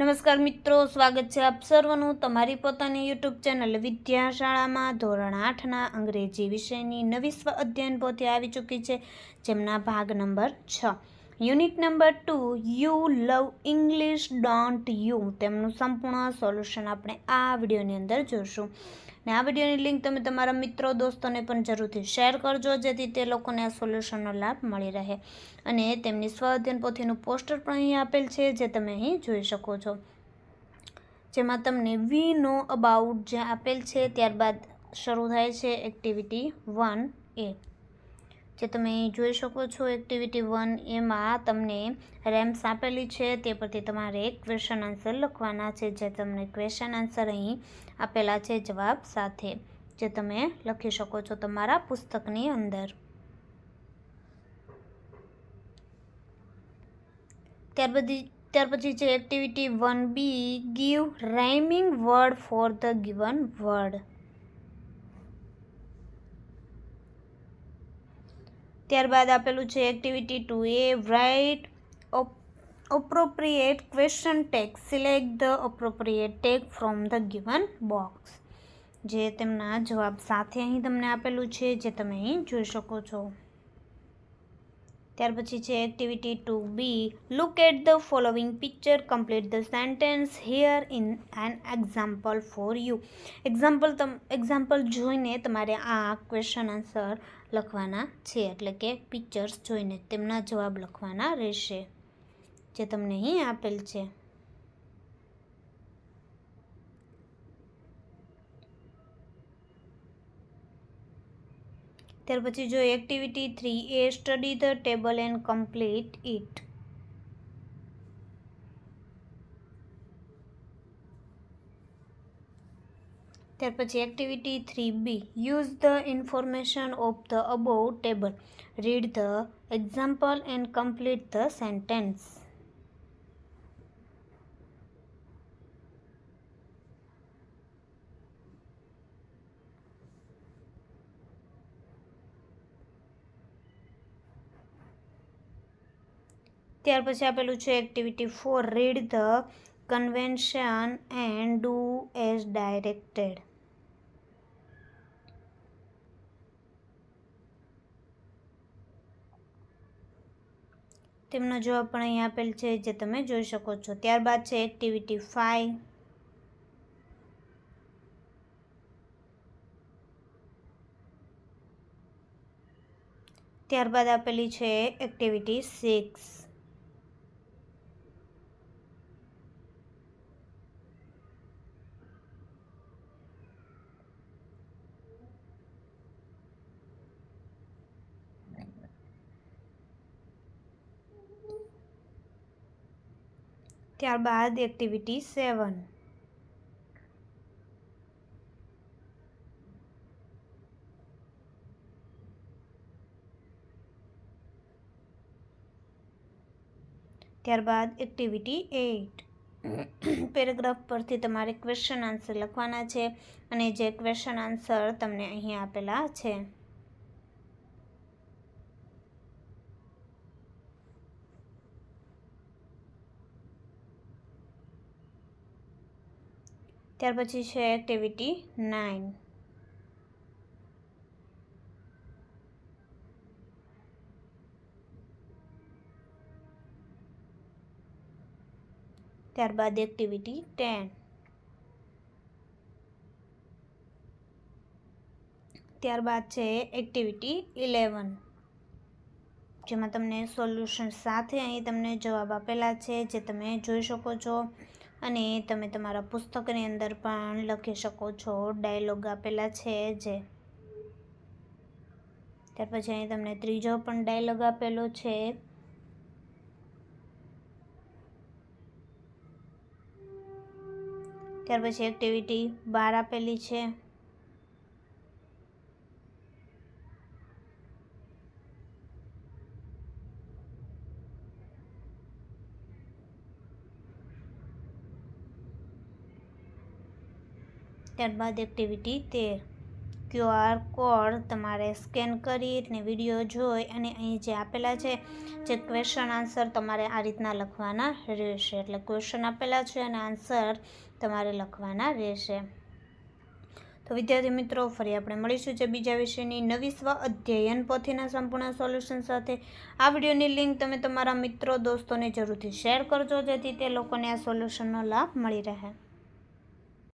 નમસ્કાર મિત્રો, સ્વાગત છે આપ સર્વનું તમારી પોતાની યુટ્યુબ ચેનલ વિદ્યાશાળામાં ધોરણ આઠના અંગ્રેજી વિષયની નવી સ્વ અધ્યયન પોથી આવી ચૂકી છે, જેમના ભાગ નંબર છ. Unit number two you love English don't you તેમનું સંપૂર્ણ સોલ્યુશન આપણે આ વિડીયોની અંદર જોશું. ને આ વિડીયોની લિંક તમે તમારા મિત્રો, દોસ્તોને પણ જરૂરથી શેર કરજો, જેથી તે લોકોને આ સોલ્યુશનનો લાભ મળી રહે. અને તેમની સ્વ અધ્યયન પોથીનું પોસ્ટર પણ અહીં આપેલ છે, જે તમે અહીં જોઈ શકો છો. જેમાં તમને વી નો અબાઉટ જે આપેલ છે, ત્યારબાદ શરૂ થાય છે એક્ટિવિટી વન એ જે તમે જોઈ શકો છો એક્ટિવિટી વન એમાં તમને રેમ્સ આપેલી છે. તે પરથી તમારે ક્વેશ્ચન આન્સર લખવાના છે, જે તમને ક્વેશ્ચન આન્સર અહીં આપેલા છે જવાબ સાથે, જે તમે લખી શકો છો તમારા પુસ્તકની અંદર. ત્યાર પછી ત્યાર પછી છે activity one B give rhyming word for the given word ત્યારબાદ આપેલું છે activity two A write appropriate question tag select the appropriate tag from the given box જે તેમના જવાબ સાથે અહીં તમને આપેલું છે જે તમે અહીં જોઈ શકો છો ત્યાર પછી છે activity two B look at the following picture complete the sentence here in an example for you example તમ એક્ઝામ્પલ જોઈને તમારે આ ક્વેશ્ચન આન્સર લખવાના છે. એટલે કે પિક્ચર્સ જોઈને તેમના જવાબ લખવાના રહેશે. જે તમને અહીં આપેલ છે. ત્યાર પછી જો activity three A study the table and complete it ત્યાર પછી activity three B use the information of the above table read the example and complete the sentence ત્યાર પછી આપેલું છે activity four read the conversation and do as directed તેમનો જવાબ પણ અહીં આપેલ છે જે તમે જોઈ શકો છો. ત્યારબાદ છે એક્ટિવિટી ફાઈવ ત્યારબાદ આપેલી છે એક્ટિવિટી સિક્સ ત્યારબાદ એક્ટિવિટી સેવન ત્યારબાદ એક્ટિવિટી એઇટ પેરેગ્રાફ પરથી તમારે ક્વેશ્ચન આન્સર લખવાના છે અને જે ક્વેશ્ચન આન્સર તમને અહીં આપેલા છે. ત્યાર પછી છે એક્ટિવિટી નાઇન ત્યારબાદ એક્ટિવિટી ટેન ત્યારબાદ છે એક્ટિવિટી ઇલેવન જેમાં તમને સોલ્યુશન સાથે અહીં તમને જવાબ આપેલા છે, જે તમે જોઈ શકો છો. અને તમે તમારા પુસ્તકની અંદર પણ લખી શકો છો. ડાયલોગ આપેલા છે જે. ત્યાર પછી અહીં તમને ત્રીજો પણ ડાયલોગ આપેલો છે. ત્યાર પછી એક્ટિવિટી બાર આપેલી છે. ત્યારબાદ એક્ટિવિટી તેર ક્યુઆર કોડ તમારે સ્કેન કરી અને વીડિયો જોઈ અને અહીં જે આપેલા છે, જે ક્વેશ્ચન આન્સર તમારે આ રીતના લખવાના રહેશે. એટલે ક્વેશ્ચન આપેલા છે અને આન્સર તમારે લખવાના રહેશે. તો વિદ્યાર્થી મિત્રો, ફરી આપણે મળીશું જે બીજા વિષયની નવી સ્વ અધ્યયન પોથીના સંપૂર્ણ સોલ્યુશન સાથે. આ વિડીયોની લિંક તમે તમારા મિત્રો, દોસ્તોને જરૂરથી શેર કરજો, જેથી તે લોકોને આ સોલ્યુશનનો લાભ મળી રહે.